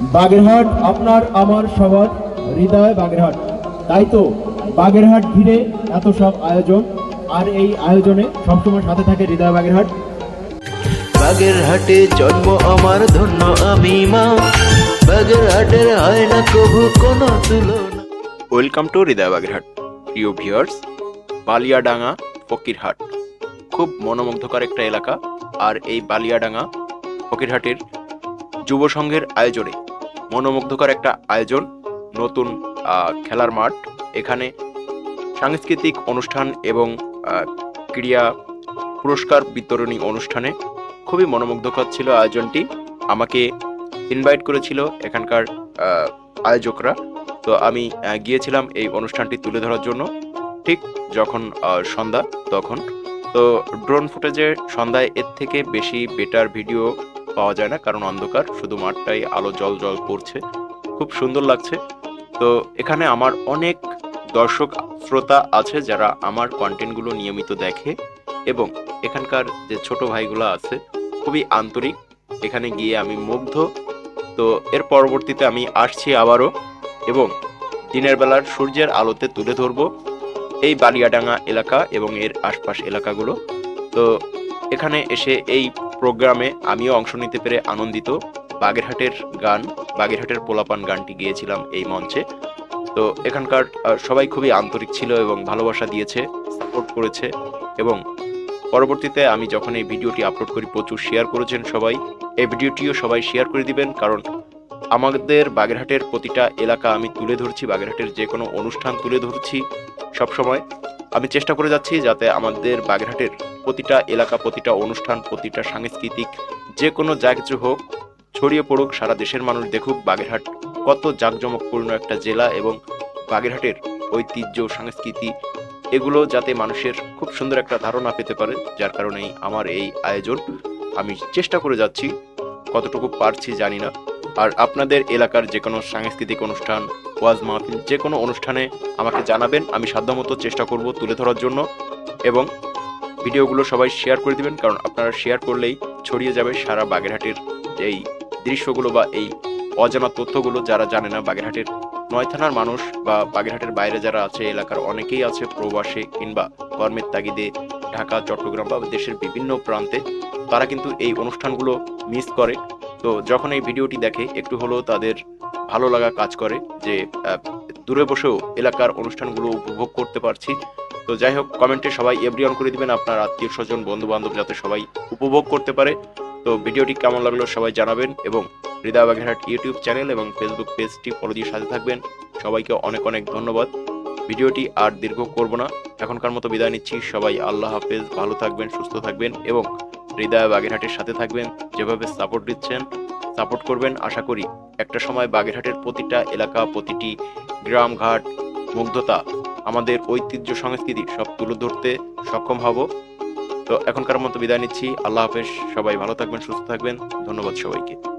বাগেরহাট আপনার আমার সবার হৃদয় বাগেরহাট। তাই তো বাগেরহাট ঘিরে এত সব আয়োজন আর এই আয়োজনে সবসময় সাথে থাকে হৃদয় বাগেরহাট। বাগেরহাটে জন্ম আমার ধন্য আমি মা। বাগেরহাটের হয় না কবু কোনো তুলনা। Welcome to Hridoy Bagerhat. প্রিয় ভিউয়ার্স বালিয়াডাঙ্গা ফকিরহাট। খুব মনোমুগ্ধকর একটা এলাকা আর এই বালিয়াডাঙ্গা ফকিরহাটের যুব সংঘের আয়োজনে মনোমুগ্ধকর একটা আয়োজন, নতুন খেলার মাঠ। এখানে সাংস্কৃতিক অনুষ্ঠান এবং ক্রীড়া পুরস্কার বিতরণী অনুষ্ঠানে খুবই মনোমুগ্ধকর ছিল আয়োজনটি। আমাকে ইনভাইট করেছিল এখানকার আয়োজকরা। তো আমি গিয়েছিলাম এই অনুষ্ঠানটি তুলে ধরার জন্য, ঠিক যখন সন্ধ্যা, তখন। তো ড্রোন ফুটেজে সন্ধ্যায় এর থেকে বেশি বেটার ভিডিও পাওয়া যায় না, কারণ অন্ধকার, শুধু মাঠটাই আলো জল জল পড়ছে খুব সুন্দর লাগছে। তো এখানে আমার অনেক দর্শক, শ্রোতা আছে যারা আমার কন্টেন্টগুলো নিয়মিত দেখে এবং এখানকার যে ছোট ভাইগুলো আছে, খুবই আন্তরিক। এখানে গিয়ে আমি মুগ্ধ। তো এর পরবর্তীতে আমি আসছি আবারও এবং দিনের বেলার সূর্যের আলোতে তুলে ধরবো এই বালিয়াডাঙ্গা এলাকা এবং এর আশপাশ এলাকাগুলো। তো এখানে এসে এই প্রোগ্রামে আমিও অংশ নিতে পেরে আনন্দিত। বাগেরহাটের গান, বাগেরহাটের পোলাপান গানটি গিয়েছিলাম এই মঞ্চে। তো এখানকার সবাই খুবই আন্তরিক ছিল এবং ভালোবাসা দিয়েছে সাপোর্ট করেছে এবং পরবর্তীতে আমি যখন এই ভিডিওটি আপলোড করি, প্রচুর শেয়ার করেছেন সবাই। এই ভিডিওটিও সবাই শেয়ার করে দিবেন, কারণ আমাদের বাগেরহাটের প্রতিটা এলাকা আমি তুলে ধরছি, বাগেরহাটের যে কোনো অনুষ্ঠান তুলে ধরছি সবসময়। আমি চেষ্টা করে যাচ্ছি যাতে আমাদের বাগেরহাটের প্রতিটা এলাকা, প্রতিটা অনুষ্ঠান, প্রতিটা সাংস্কৃতিক যে কোনো যা কিছু হোক, ছড়িয়ে পড়ুক, সারা দেশের মানুষ দেখুক বাগেরহাট কত জাঁকজমকপূর্ণ একটা জেলা এবং বাগেরহাটের ঐতিহ্য, সংস্কৃতি, এগুলো যাতে মানুষের খুব সুন্দর একটা ধারণা পেতে পারে, যার কারণেই আমার এই আয়োজন। আমি চেষ্টা করে যাচ্ছি, কতটুকু পারছি জানি না। আর আপনাদের এলাকার যে কোনো সাংস্কৃতিক অনুষ্ঠান, ওয়াজ মাহফিল যে কোনো অনুষ্ঠানে আমাকে জানাবেন, আমি সাধ্যমতো চেষ্টা করব তুলে ধরার জন্য এবং ভিডিওগুলো সবাই শেয়ার করে দিবেন, কারণ আপনারা শেয়ার করলেই ছড়িয়ে যাবে সারা বাগেরহাটের এই দৃশ্যগুলো বা এই অজানা তথ্যগুলো যারা জানে না বাগেরহাটের নয় থানার মানুষ বা বাগেরহাটের বাইরে যারা আছে, এলাকার অনেকেই আছে প্রবাসে কিংবা কর্মের তাগিদে ঢাকা, চট্টগ্রাম বা দেশের বিভিন্ন প্রান্তে, তারা কিন্তু এই অনুষ্ঠানগুলো মিস করে। তো যখন এই ভিডিওটি দেখে, একটু হলেও তাদের ভালো লাগা কাজ করে যে দূরে বসেও এলাকার অনুষ্ঠানগুলো উপভোগ করতে পারছি। তো যাই হোক, কমেন্টে সবাই এভরি অন করে দিবেন, আপনার আত্মীয় স্বজন বন্ধু বান্ধব যাতে সবাই উপভোগ করতে পারে। তো ভিডিওটি কেমন লাগল সবাই জানাবেন এবং হৃদয় বাঘেরহাট ইউটিউব চ্যানেল এবং ফেসবুক পেজটি ফলো দিয়ে সাথে থাকবেন। সবাইকে অনেক অনেক ধন্যবাদ। ভিডিওটি আর দীর্ঘ করব না। এখনকার মতো বিদায় নিচ্ছি। সবাই আল্লাহ হাফেজ, ভালো থাকবেন, সুস্থ থাকবেন এবং হৃদয় বাগেরহাটের সাথে থাকবেন, যেভাবে সাপোর্ট দিচ্ছেন সাপোর্ট করবেন আশা করি একটা সময় বাগেরহাটের প্রতিটা এলাকা, প্রতিটি গ্রামঘাট মুগ্ধতা আমাদের ঐতিহ্য সংস্কৃতি সব তুলে ধরতে সক্ষম হব। তো এখনকার মতো বিদায় নিচ্ছি। আল্লাহ হাফেজ। সবাই ভালো থাকবেন, সুস্থ থাকবেন। ধন্যবাদ সবাইকে।